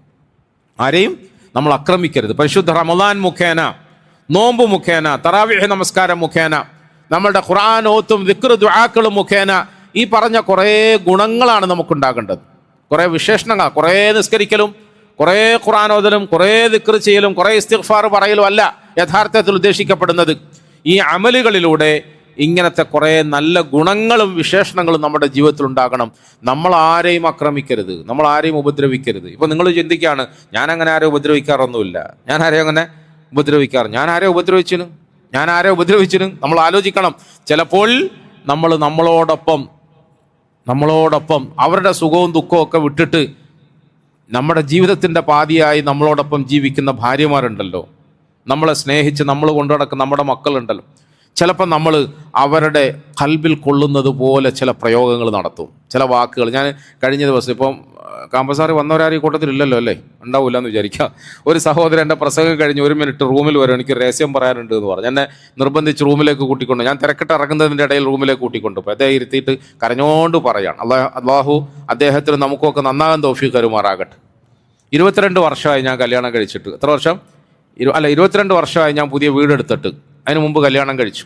ആരെയും നമ്മൾ അക്രമിക്കരുത്. പരിശുദ്ധ റമദാൻ മുഖേന നോമ്പ് മുഖേന തറാവിഹ് നമസ്കാരം മുഖേന നമ്മളുടെ ഖുർആൻ ഓത്തും വിക്ര ദുആക്കളും മുഖേന ഈ പറഞ്ഞ കുറേ ഗുണങ്ങളാണ് നമുക്കുണ്ടാകേണ്ടത്. കുറേ വിശേഷണങ്ങൾ കുറേ നിസ്കരിക്കലും കുറേ ഖുർആൻ ഓതലും കുറേ ദിക്ർ ചെയ്യലും കുറേ ഇസ്തിഗ്ഫാർ പറയലും അല്ല യഥാർത്ഥത്തിൽ ഉദ്ദേശിക്കപ്പെടുന്നത്. ഈ അമലുകളിലൂടെ ഇങ്ങനത്തെ കുറേ നല്ല ഗുണങ്ങളും വിശേഷണങ്ങളും നമ്മുടെ ജീവിതത്തിൽ ഉണ്ടാകണം. നമ്മൾ ആരെയും ആക്രമിക്കരുത് നമ്മൾ ആരെയും ഉപദ്രവിക്കരുത്. ഇപ്പം നിങ്ങൾ ചിന്തിക്കുകയാണ് ഞാൻ അങ്ങനെ ആരെയും ഉപദ്രവിക്കാറൊന്നുമില്ല. ഞാൻ ആരെയും അങ്ങനെ ഉപദ്രവിക്കാറ്. ഞാൻ ആരെ ഉപദ്രവിച്ചിനും? ഞാൻ ആരെ ഉപദ്രവിച്ചിനും? നമ്മൾ ആലോചിക്കണം. ചിലപ്പോൾ നമ്മൾ നമ്മളോടൊപ്പം നമ്മളോടൊപ്പം അവരുടെ സുഖവും ദുഃഖവും ഒക്കെ വിട്ടിട്ട് നമ്മുടെ ജീവിതത്തിന്റെ പാതിയായി നമ്മളോടൊപ്പം ജീവിക്കുന്ന ഭാര്യമാരുണ്ടല്ലോ. നമ്മളെ സ്നേഹിച്ച് നമ്മൾ കൊണ്ടു നടക്കുന്ന നമ്മുടെ മക്കളുണ്ടല്ലോ. ചിലപ്പോൾ നമ്മൾ അവരുടെ കൽബിൽ കൊള്ളുന്നത് പോലെ ചില പ്രയോഗങ്ങൾ നടത്തും. ചില വാക്കുകൾ. ഞാൻ കഴിഞ്ഞ ദിവസം ഇപ്പം കാമ്പസാറി വന്നവരാരും ഈ കൂട്ടത്തിലില്ലല്ലോ അല്ലേ? ഉണ്ടാവില്ല എന്ന് വിചാരിക്കുക ഒരു സഹോദരൻ എന്റെ പ്രസംഗം കഴിഞ്ഞ് ഒരു മിനിറ്റ് റൂമിൽ വരും. എനിക്ക് രഹസ്യം പറയാനുണ്ട് എന്ന് പറഞ്ഞു. എന്നെ നിർബന്ധിച്ച് റൂമിലേക്ക് കൂട്ടിക്കൊണ്ട് ഞാൻ തിരക്കിട്ട് ഇറങ്ങുന്നതിന്റെ ഇടയിൽ റൂമിലേക്ക് കൂട്ടിക്കൊണ്ടു പോയി. അദ്ദേഹം ഇരുത്തിയിട്ട് കരഞ്ഞോണ്ട് പറയാണ്. അള്ളാ അള്ളാഹു അദ്ദേഹത്തിന് നമുക്കൊക്കെ നന്നാകാൻ തോഫി കരുമാറാകട്ടെ. ഇരുപത്തിരണ്ട് വർഷമായി ഞാൻ കല്യാണം കഴിച്ചിട്ട്. എത്ര വർഷം? ഇരു അല്ല ഇരുപത്തിരണ്ട് വർഷമായി ഞാൻ പുതിയ വീടെടുത്തിട്ട്. അതിന് മുമ്പ് കല്യാണം കഴിച്ചു.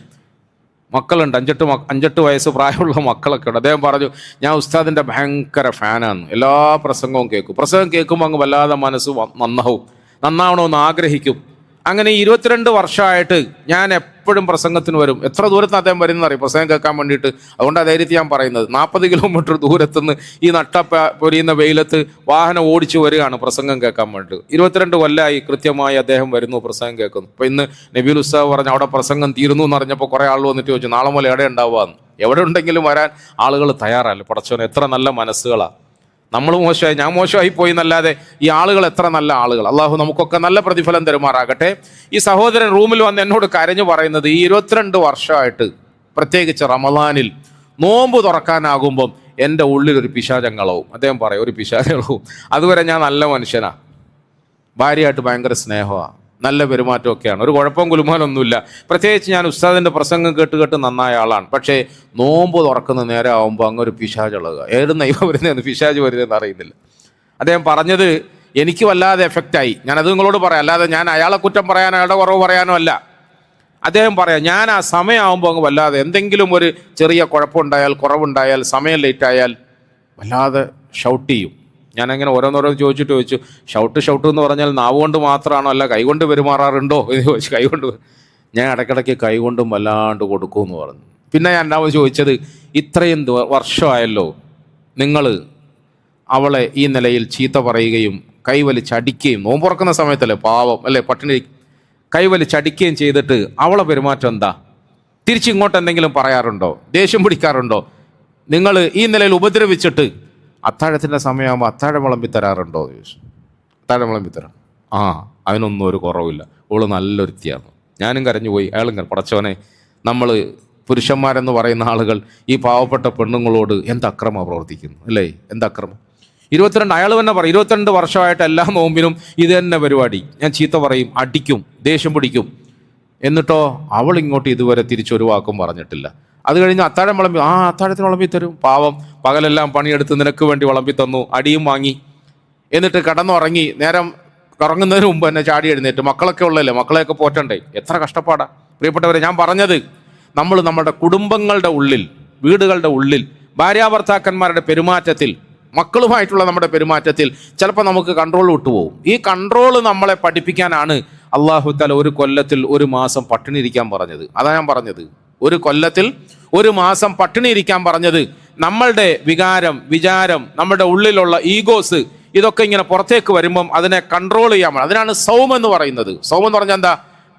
മക്കളുണ്ട്. അഞ്ചെട്ട് അഞ്ചെട്ട് വയസ്സ് പ്രായമുള്ള മക്കളൊക്കെ ഉണ്ട്. അദ്ദേഹം പറഞ്ഞു ഞാൻ ഉസ്താദിന്റെ ഭയങ്കര ഫാനാണ് എല്ലാ പ്രസംഗവും കേൾക്കും. പ്രസംഗം കേൾക്കുമ്പോൾ അങ്ങ് വല്ലാതെ മനസ്സ് നന്നാവും. നന്നാവണമെന്ന് ആഗ്രഹിക്കും. അങ്ങനെ ഇരുപത്തിരണ്ട് വർഷമായിട്ട് ഞാൻ എപ്പോഴും പ്രസംഗത്തിന് വരും. എത്ര ദൂരത്ത് അദ്ദേഹം വരുന്ന അറിയും പ്രസംഗം കേൾക്കാൻ വേണ്ടിയിട്ട്. അതുകൊണ്ട് അതായിരിക്കും ഞാൻ പറയുന്നത്. നാൽപ്പത് കിലോമീറ്റർ ദൂരത്തുനിന്ന് ഈ നട്ട പൊരിയുന്ന വെയിലത്ത് വാഹനം ഓടിച്ചു വരികയാണ് പ്രസംഗം കേൾക്കാൻ വേണ്ടിയിട്ട്. ഇരുപത്തിരണ്ട് കൊല്ലമായി കൃത്യമായി അദ്ദേഹം വരുന്നു പ്രസംഗം കേൾക്കുന്നു. അപ്പോൾ ഇന്ന് നബീൽ ഉസ്താവ് പറഞ്ഞു അവിടെ പ്രസംഗം തീരുന്നു എന്ന് അറിഞ്ഞപ്പോൾ കുറേ ആൾ വന്നിട്ട് ചോദിച്ചു നാളെ മുതൽ എവിടെ ഉണ്ടാവുക? എവിടെ ഉണ്ടെങ്കിലും വരാൻ ആളുകൾ തയ്യാറല്ല. പടച്ചോൻ എത്ര നല്ല മനസ്സുകളാണ് നമ്മൾ മോശമായി ഞാൻ മോശമായി പോയി എന്നല്ലാതെ ഈ ആളുകൾ എത്ര നല്ല ആളുകൾ. അള്ളാഹു നമുക്കൊക്കെ നല്ല പ്രതിഫലം തരുമാറാകട്ടെ. ഈ സഹോദരൻ റൂമിൽ വന്ന് എന്നോട് കരഞ്ഞു പറയുന്നത് ഈ ഇരുപത്തിരണ്ട് വർഷമായിട്ട് പ്രത്യേകിച്ച് റമദാനിൽ നോമ്പ് തുറക്കാനാകുമ്പം എന്റെ ഉള്ളിൽ ഒരു പിശാചങ്ങളവും. അദ്ദേഹം പറയും ഒരു പിശാചങ്ങളവും അതുവരെ ഞാൻ നല്ല മനുഷ്യനാ. ഭാര്യയായിട്ട് ഭയങ്കര സ്നേഹമാണ് നല്ല പെരുമാറ്റമൊക്കെയാണ്. ഒരു കുഴപ്പവും കുലുമാലൊന്നുമില്ല. പ്രത്യേകിച്ച് ഞാൻ ഉസ്താദിന്റെ പ്രസംഗം കേട്ട് കേട്ട് നന്നായ ആളാണ്. പക്ഷേ നോമ്പ് തുറക്കുന്ന നേരം ആകുമ്പോൾ അങ്ങ് ഒരു പിശാജ് ഇളകുക ഏത് നൈവ വരുന്നതെന്ന് പിശാജ് വരുന്നതെന്ന് അറിയുന്നില്ല അദ്ദേഹം പറഞ്ഞത് എനിക്ക് വല്ലാതെ എഫക്റ്റായി ഞാനത് നിങ്ങളോട് പറയാം. അല്ലാതെ ഞാൻ അയാളെ കുറ്റം പറയാനോ അയാളുടെ കുറവ് പറയാനോ അല്ല. അദ്ദേഹം പറയാം ഞാൻ ആ സമയമാകുമ്പോൾ അങ്ങ് വല്ലാതെ എന്തെങ്കിലും ഒരു ചെറിയ കുഴപ്പമുണ്ടായാൽ കുറവുണ്ടായാൽ സമയം ലേറ്റായാൽ വല്ലാതെ ഷൗട്ട് ചെയ്യും. ഞാൻ അങ്ങനെ ഓരോന്നോരോന്ന് ചോദിച്ചിട്ട് ചോദിച്ചു ഷൗട്ട് ഷൗട്ട് എന്ന് പറഞ്ഞാൽ നാവുകൊണ്ട് മാത്രമാണോ അല്ല കൈകൊണ്ട് പെരുമാറാറുണ്ടോ? എന്ന് ചോദിച്ചു കൈകൊണ്ട് ഞാൻ ഇടയ്ക്കിടയ്ക്ക് കൈകൊണ്ടും വല്ലാണ്ട് കൊടുക്കുമെന്ന് പറഞ്ഞു. പിന്നെ ഞാൻ എന്നാ ചോദിച്ചത് ഇത്രയും വർഷമായല്ലോ നിങ്ങൾ അവളെ ഈ നിലയിൽ ചീത്ത പറയുകയും കൈവലിച്ചടിക്കുകയും നോമ്പുറക്കുന്ന സമയത്തല്ലേ പാവം അല്ലേ പട്ടിണി കൈവലിച്ചടിക്കുകയും ചെയ്തിട്ട് അവളെ പെരുമാറ്റം എന്താ? തിരിച്ചിങ്ങോട്ട് എന്തെങ്കിലും പറയാറുണ്ടോ? ദേഷ്യം പിടിക്കാറുണ്ടോ? നിങ്ങൾ ഈ നിലയിൽ ഉപദ്രവിച്ചിട്ട് അത്താഴത്തിന്റെ സമയമാകുമ്പോൾ അത്താഴം വിളമ്പി തരാറുണ്ടോ എന്ന് ചോദിച്ചു. അത്താഴം വിളമ്പി തരാം ആ അതിനൊന്നും ഒരു കുറവില്ല ഓൾ നല്ലൊരുത്തിയാണ് ഞാനും കരഞ്ഞു പോയി അയാളും കര- പടച്ചവനെ നമ്മൾ പുരുഷന്മാരെന്ന് പറയുന്ന ആളുകൾ ഈ പാവപ്പെട്ട പെണ്ണുങ്ങളോട് എന്ത് അക്രമം പ്രവർത്തിക്കുന്നു അല്ലേ? എന്ത് അക്രമം? ഇരുപത്തിരണ്ട് അയാൾ തന്നെ പറയും ഇരുപത്തിരണ്ട് വർഷമായിട്ട് എല്ലാ നോമ്പിനും ഇത് തന്നെ പരിപാടി. ഞാൻ ചീത്ത പറയും അടിക്കും ദേഷ്യം പിടിക്കും. എന്നിട്ടോ അവൾ ഇങ്ങോട്ട് ഇതുവരെ തിരിച്ചൊരു വാക്കും പറഞ്ഞിട്ടില്ല. അത് കഴിഞ്ഞ് അത്താഴം വിളമ്പി ആ അത്താഴത്തിന് വിളമ്പി തരും. പാവം പകലെല്ലാം പണിയെടുത്ത് നിനക്ക് വേണ്ടി വിളമ്പി തന്നു. അടിയും വാങ്ങി. എന്നിട്ട് കടന്നുറങ്ങി. നേരം ഉറങ്ങുന്നതിന് മുമ്പ് എന്നെ ചാടി എഴുന്നേറ്റ്. മക്കളൊക്കെ ഉള്ളല്ലേ മക്കളെയൊക്കെ പോറ്റണ്ടേ? എത്ര കഷ്ടപ്പാടാ. പ്രിയപ്പെട്ടവരെ ഞാൻ പറഞ്ഞത് നമ്മൾ നമ്മുടെ കുടുംബങ്ങളുടെ ഉള്ളിൽ വീടുകളുടെ ഉള്ളിൽ ഭാര്യാഭർത്താക്കന്മാരുടെ പെരുമാറ്റത്തിൽ മക്കളുമായിട്ടുള്ള നമ്മുടെ പെരുമാറ്റത്തിൽ ചിലപ്പോൾ നമുക്ക് കൺട്രോൾ വിട്ടുപോകും ഈ കൺട്രോൾ നമ്മളെ പഠിപ്പിക്കാനാണ് അള്ളാഹു തല ഒരു കൊല്ലത്തിൽ ഒരു മാസം പട്ടിണി ഇരിക്കാൻ പറഞ്ഞത്. അതാ ഞാൻ പറഞ്ഞത്. ഒരു കൊല്ലത്തിൽ ഒരു മാസം പട്ടിണി ഇരിക്കാൻ പറഞ്ഞത് നമ്മളുടെ വികാരം വിചാരം നമ്മുടെ ഉള്ളിലുള്ള ഈഗോസ് ഇതൊക്കെ ഇങ്ങനെ പുറത്തേക്ക് വരുമ്പം അതിനെ കൺട്രോൾ ചെയ്യാൻ. അതിനാണ് സൗം എന്ന് പറയുന്നത്. സൗം എന്ന് പറഞ്ഞാൽ എന്താ?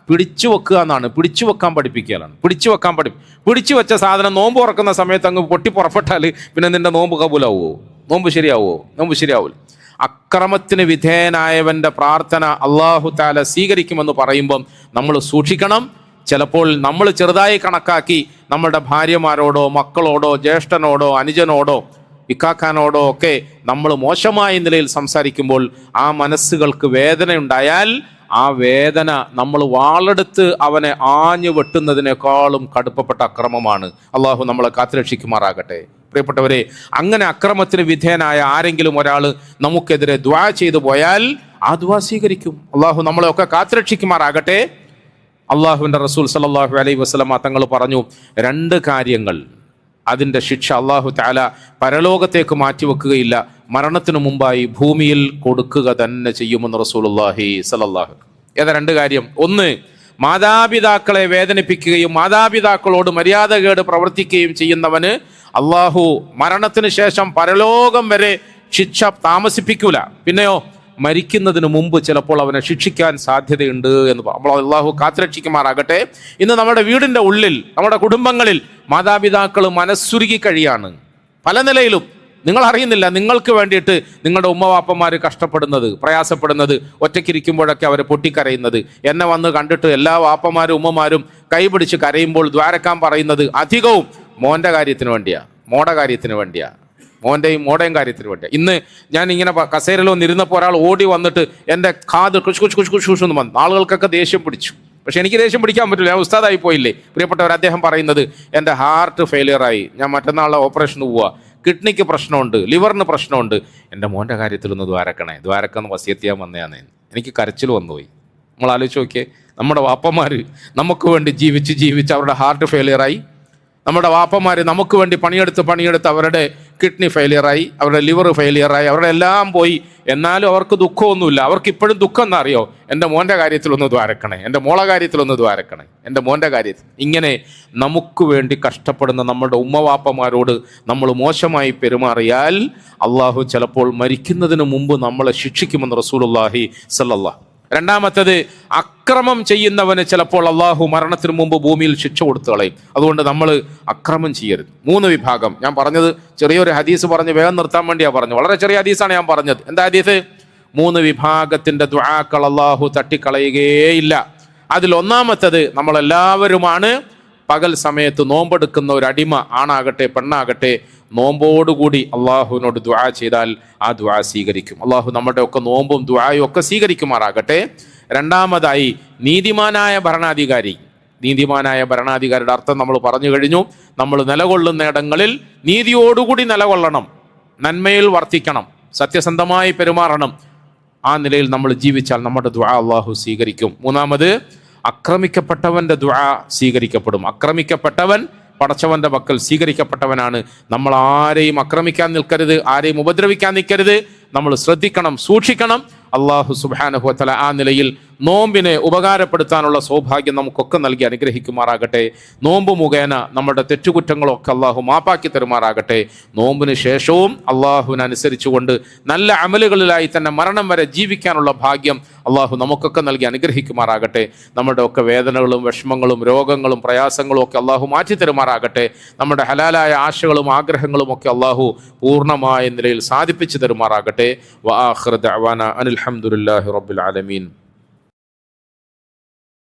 പിടിച്ചു വെക്കുക എന്നാണ്. പിടിച്ചു വെക്കാൻ പഠിപ്പിക്കലാണ് പിടിച്ചു വെക്കാൻ പഠി പിടിച്ചു വെച്ച സാധനം നോമ്പ് ഉറക്കുന്ന സമയത്ത് അങ്ങ് പൊട്ടി പുറപ്പെട്ടാൽ പിന്നെ നിന്റെ നോമ്പ് കബൂലാവുമോ നോമ്പ് ശരിയാവുമോ നോമ്പ് ശരിയാവില്ല അക്രമത്തിന് വിധേയനായവന്റെ പ്രാർത്ഥന അള്ളാഹു താല സ്വീകരിക്കുമെന്ന് പറയുമ്പം നമ്മൾ സൂക്ഷിക്കണം. ചിലപ്പോൾ നമ്മൾ ചെറുതായി കണക്കാക്കി നമ്മുടെ ഭാര്യമാരോടോ മക്കളോടോ ജ്യേഷ്ഠനോടോ അനുജനോടോ ഇക്കാക്കാനോടോ ഒക്കെ നമ്മൾ മോശമായ നിലയിൽ സംസാരിക്കുമ്പോൾ ആ മനസ്സുകൾക്ക് വേദനയുണ്ടായാൽ ആ വേദന നമ്മൾ വാളെടുത്ത് അവനെ ആഞ്ഞു വെട്ടുന്നതിനേക്കാളും കടുപ്പപ്പെട്ട അക്രമമാണ്. അള്ളാഹു നമ്മളെ കാത്തുരക്ഷിക്കുമാറാകട്ടെ. പ്രിയപ്പെട്ടവരെ അങ്ങനെ അക്രമത്തിന് വിധേയനായ ആരെങ്കിലും ഒരാൾ നമുക്കെതിരെ ദ്വാ ചെയ്തു പോയാൽ ആ ദ്വാ സ്വീകരിക്കും. അള്ളാഹു നമ്മളെയൊക്കെ കാത്തുരക്ഷിക്കുമാറാകട്ടെ. അള്ളാഹുവിന്റെ റസൂൽ സല്ലല്ലാഹു അലൈഹി വസ്ലമ തങ്ങൾ പറഞ്ഞു രണ്ട് കാര്യങ്ങൾ അതിന്റെ ശിക്ഷ അള്ളാഹു താല പരലോകത്തേക്ക് മാറ്റിവെക്കുകയില്ല മരണത്തിനു മുമ്പായി ഭൂമിയിൽ കൊടുക്കുക തന്നെ ചെയ്യുമെന്ന് റസൂലുള്ളാഹി സല്ലല്ലാഹു ഏതാ രണ്ട് കാര്യം? ഒന്ന് മാതാപിതാക്കളെ വേദനിപ്പിക്കുകയും മാതാപിതാക്കളോട് മര്യാദകേട് പ്രവർത്തിക്കുകയും ചെയ്യുന്നവന് അള്ളാഹു മരണത്തിന് ശേഷം പരലോകം വരെ ശിക്ഷ താമസിപ്പിക്കൂല. പിന്നെയോ മരിക്കുന്നതിന് മുമ്പ് ചിലപ്പോൾ അവനെ ശിക്ഷിക്കാൻ സാധ്യതയുണ്ട് എന്ന് നമ്മൾ അള്ളാഹു കാത്തുരക്ഷിക്കുമാറാകട്ടെ. ഇന്ന് നമ്മുടെ വീടിന്റെ ഉള്ളിൽ നമ്മുടെ കുടുംബങ്ങളിൽ മാതാപിതാക്കൾ മനസ്സുരുകി കഴിയാണ്. പല നിലയിലും. നിങ്ങൾ അറിയുന്നില്ല നിങ്ങൾക്ക് വേണ്ടിയിട്ട് നിങ്ങളുടെ ഉമ്മവാപ്പന്മാർ കഷ്ടപ്പെടുന്നത് പ്രയാസപ്പെടുന്നത് ഒറ്റയ്ക്കിരിക്കുമ്പോഴൊക്കെ അവർ പൊട്ടിക്കരയുന്നത്. എന്നെ വന്ന് കണ്ടിട്ട് എല്ലാ വാപ്പന്മാരും ഉമ്മമാരും കൈപിടിച്ച് കരയുമ്പോൾ ദ്വാരക്കാൻ പറയുന്നത് അധികവും മോന്റെ കാര്യത്തിന് വേണ്ടിയാണ് മോടെ കാര്യത്തിന് വേണ്ടിയാണ് മോന്റെയും മോടേയും കാര്യത്തിന് വേണ്ടി ഇന്ന് ഞാൻ ഇങ്ങനെ കസേരയിൽ വന്നിരുന്നപ്പോൾ ഒരാൾ ഓടി വന്നിട്ട് എന്റെ കാത് കുഷ് കുഷ് കുഷ് കുഷ് കുഷ് എന്ന് വന്നു ആളുകൾക്കൊക്കെ ദേഷ്യം പിടിച്ചു. പക്ഷെ എനിക്ക് ദേഷ്യം പിടിക്കാൻ പറ്റില്ല. ഞാൻ ഉസ്താദായി പോയില്ലേ? പ്രിയപ്പെട്ടവർ അദ്ദേഹം പറയുന്നത് എന്റെ ഹാർട്ട് ഫെയിലിയറായി ഞാൻ മറ്റന്നാളെ ഓപ്പറേഷന് പോവുക കിഡ്നിക്ക് പ്രശ്നമുണ്ട് ലിവറിന് പ്രശ്നമുണ്ട്. എന്റെ മോന്റെ കാര്യത്തിലൊന്ന് ദ്വാരക്കണേ. ദ്വാരക്കെന്ന് ചെയ്യാൻ വന്നതാണ് എനിക്ക് കരച്ചിൽ വന്നുപോയി. നമ്മൾ ആലോചിച്ച് നോക്കിയേ. നമ്മുടെ വാപ്പന്മാർ നമുക്ക് വേണ്ടി ജീവിച്ച് ജീവിച്ച് അവരുടെ ഹാർട്ട് ഫെയിലിയറായി നമ്മുടെ വാപ്പന്മാർ നമുക്ക് വേണ്ടി പണിയെടുത്ത് പണിയെടുത്ത് അവരുടെ കിഡ്നി ഫെയിലിയറായി അവരുടെ ലിവർ ഫെയിലിയറായി അവരുടെ എല്ലാം പോയി. എന്നാലും അവർക്ക് ദുഃഖമൊന്നുമില്ല. അവർക്ക് ഇപ്പോഴും ദുഃഖം എന്നറിയോ? എന്റെ മോന്റെ കാര്യത്തിലൊന്ന് ദ്വാരക്കണേ. എന്റെ മോളെ കാര്യത്തിലൊന്ന് ദ്വാരക്കണേ. എന്റെ മോന്റെ കാര്യത്തിൽ ഇങ്ങനെ നമുക്ക് വേണ്ടി കഷ്ടപ്പെടുന്ന നമ്മുടെ ഉമ്മവാപ്പമാരോട് നമ്മൾ മോശമായി പെരുമാറിയാൽ അള്ളാഹു ചിലപ്പോൾ മരിക്കുന്നതിന് മുമ്പ് നമ്മളെ ശിക്ഷിക്കുമെന്ന് റസൂലുള്ളാഹി സല്ലല്ലാഹ് രണ്ടാമത്തത് അക്രമം ചെയ്യുന്നവന് ചിലപ്പോൾ അള്ളാഹു മരണത്തിന് മുമ്പ് ഭൂമിയിൽ ശിക്ഷ കൊടുത്തു കളയും. അതുകൊണ്ട് നമ്മൾ അക്രമം ചെയ്യരുത്. മൂന്ന് വിഭാഗം. ഞാൻ പറഞ്ഞത് ചെറിയൊരു ഹദീസ് പറഞ്ഞ് വേഗം നിർത്താൻ വേണ്ടിയാണ് പറഞ്ഞു വളരെ ചെറിയ ഹദീസാണ് ഞാൻ പറഞ്ഞത്. എന്താ ഹദീസ്? മൂന്ന് വിഭാഗത്തിന്റെ ദുആക്കൾ അള്ളാഹു തട്ടിക്കളയുകയില്ല അതിൽ ഒന്നാമത്തത് നമ്മളെല്ലാവരുമാണ് പകൽ സമയത്ത് നോമ്പെടുക്കുന്ന ഒരു അടിമ. ആണാകട്ടെ പെണ്ണാകട്ടെ നോമ്പോടുകൂടി അള്ളാഹുവിനോട് ദുആ ചെയ്താൽ ആ ദുആ സ്വീകരിക്കും. അള്ളാഹു നമ്മുടെ ഒക്കെ നോമ്പും ദുആയും ഒക്കെ സ്വീകരിക്കുമാറാകട്ടെ. രണ്ടാമതായി നീതിമാനായ ഭരണാധികാരി. നീതിമാനായ ഭരണാധികാരിയുടെ അർത്ഥം നമ്മൾ പറഞ്ഞു കഴിഞ്ഞു. നമ്മൾ നിലകൊള്ളുന്ന ഇടങ്ങളിൽ നീതിയോടുകൂടി നിലകൊള്ളണം. നന്മയിൽ വർത്തിക്കണം. സത്യസന്ധമായി പെരുമാറണം. ആ നിലയിൽ നമ്മൾ ജീവിച്ചാൽ നമ്മുടെ ദുആ അള്ളാഹു സ്വീകരിക്കും. മൂന്നാമത് അക്രമിക്കപ്പെട്ടവന്റെ ദുആ സ്വീകരിക്കപ്പെടും. അക്രമിക്കപ്പെട്ടവൻ പടച്ചവന്റെ പക്കൽ സ്വീകരിക്കപ്പെട്ടവനാണ്. നമ്മൾ ആരെയും ആക്രമിക്കാൻ നിൽക്കരുത് ആരെയും ഉപദ്രവിക്കാൻ നിൽക്കരുത്. നമ്മൾ ശ്രദ്ധിക്കണം സൂക്ഷിക്കണം. അള്ളാഹു സുബാനുഹുത്തല ആ നിലയിൽ നോമ്പിനെ ഉപകാരപ്പെടുത്താനുള്ള സൗഭാഗ്യം നമുക്കൊക്കെ നൽകി അനുഗ്രഹിക്കുമാറാകട്ടെ. നോമ്പ് മുഖേന നമ്മുടെ തെറ്റുകുറ്റങ്ങളൊക്കെ അള്ളാഹു മാപ്പാക്കി തരുമാറാകട്ടെ. നോമ്പിന് ശേഷവും അള്ളാഹുവിനനുസരിച്ചുകൊണ്ട് നല്ല അമലുകളിലായി തന്നെ മരണം വരെ ജീവിക്കാനുള്ള ഭാഗ്യം അള്ളാഹു നമുക്കൊക്കെ നൽകി അനുഗ്രഹിക്കുമാറാകട്ടെ. നമ്മുടെ ഒക്കെ വേദനകളും വിഷമങ്ങളും രോഗങ്ങളും പ്രയാസങ്ങളും ഒക്കെ അള്ളാഹു മാറ്റി തരുമാറാകട്ടെ. നമ്മുടെ ഹലാലായ ആശകളും ആഗ്രഹങ്ങളും ഒക്കെ അള്ളാഹു പൂർണമായ നിലയിൽ സാധിപ്പിച്ചു തരുമാറാകട്ടെ. വ ആഖിറ ദഅവാന അനിൽ ഹംദുലില്ലാഹി റബ്ബിൽ ആലമീൻ.